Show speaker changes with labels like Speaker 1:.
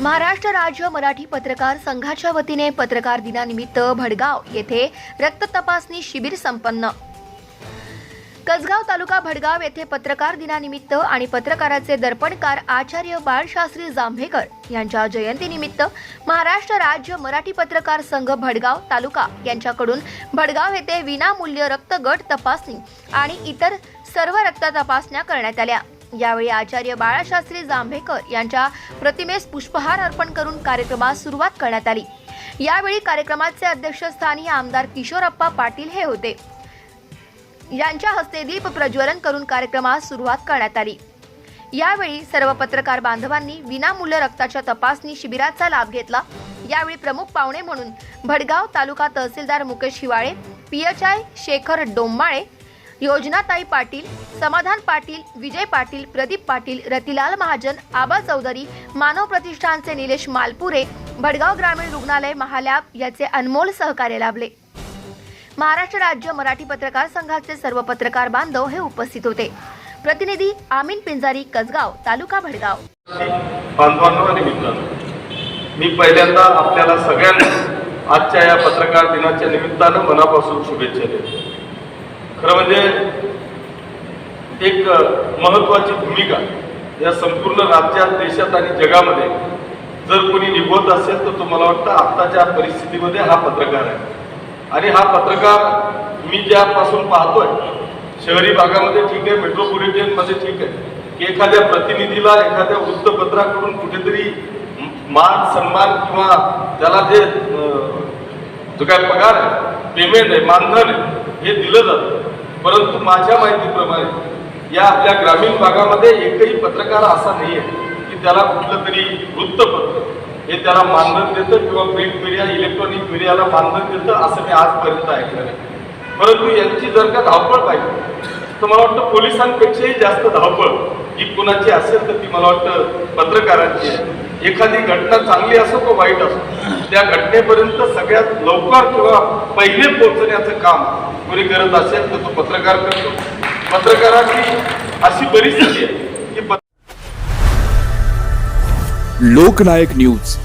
Speaker 1: महाराष्ट्र राज्य मराठी पत्रकार संघाच्या वतीने पत्रकार दिनानिमित्त भडगाव येथे रक्त तपासणी शिबिर संपन्न. कसगाव तालुका भडगाव येथे पत्रकार दिनानिमित्त आणि पत्रकाराचे दर्पणकार आचार्य बाळशास्त्री जांभेकर यांच्या जयंतीनिमित्त महाराष्ट्र राज्य मराठी पत्रकार संघ भडगाव तालुका यांच्याकडून भडगाव येथे विनामूल्य रक्त गट तपासणी आणि इतर सर्व रक्त तपासण्या करण्यात आल्या. यावेळी आचार्य बाळाशास्त्री जांभेकर यांच्या प्रतिमेस पुष्पहार अर्पण करून कार्यक्रमास सुरुवात करण्यात आली. यावेळी कार्यक्रमाचे अध्यक्षस्थानी आमदार किशोरप्पा पाटील हे होते. यांच्या हस्ते दीप प्रज्वलन करून कार्यक्रमास सुरुवात करण्यात आली. यावेळी सर्व पत्रकार बांधवांनी विनामूल्य रक्ताच्या तपासणी शिबिराचा लाभ घेतला. यावेळी प्रमुख पाहुणे म्हणून भडगाव तालुका तहसीलदार मुकेश हिवाळे पीएचआय शेखर डोंबाळे योजनाताई पाटील समाधान पाटील विजय पाटील प्रदीप पाटील रतिलाल महाजन आबा चौधरी मानव प्रतिष्ठानचे निलेश मालपुरे भडगाव ग्रामीण रुग्णालय महाल्याब याचे अनमोल सहकार्य लाभले. महाराष्ट्र राज्य मराठी पत्रकार संघाचे सर्व पत्रकार बांधव हे उपस्थित होते. प्रतिनिधी आमीन पिंजारी कसगाव तालुका भडगाव.
Speaker 2: मी पहिल्यांदा आपल्याला सगळ्यांना आजच्या या पत्रकार दिनाच्या निमित्तानं मनापासून शुभेच्छा देतो. खरं म्हणजे एक महत्वाची भूमिका या संपूर्ण राज्यात देशात आणि जगामध्ये जर कोणी निभवत असेल तर तो मला वाटतं आत्ताच्या परिस्थितीमध्ये हा पत्रकार आहे. आणि हा पत्रकार मी ज्यापासून पाहतोय शहरी भागामध्ये ठीक आहे मेट्रोपॉलिटनमध्ये ठीक आहे की एखाद्या प्रतिनिधीला एखाद्या वृत्तपत्राकडून कुठेतरी मान सन्मान किंवा त्याला जे जो काय पगार आहे पेमेंट आहे मानधन आहे हे दिलं जातं. परंतु माझ्या माहितीप्रमाणे या आपल्या ग्रामीण भागामध्ये एकही पत्रकार असा नाही आहे की त्याला कुठलं तरी वृत्तपत्र हे त्याला मानधन देतं किंवा प्रिंट मीडिया इलेक्ट्रॉनिक मीडियाला मानधन देतं असं मी आजपर्यंत ऐकलं नाही. परंतु यांची जर का धावपळ पाहिजे तर मला वाटतं पोलिसांपेक्षाही जास्त धावपळ ही कुणाची असेल तर ती मला वाटतं पत्रकारांची आहे. एखादी घटना चांगली असो किंवा वाईट असो त्या घटनेपर्यंत सगळ्यात लवकर किंवा पहिले पोहोचण्याचं काम कोणी करत असेल तर तो पत्रकार करतो. पत्रकाराची अशी परिस्थिती आहे की
Speaker 3: लोकनायक न्यूज.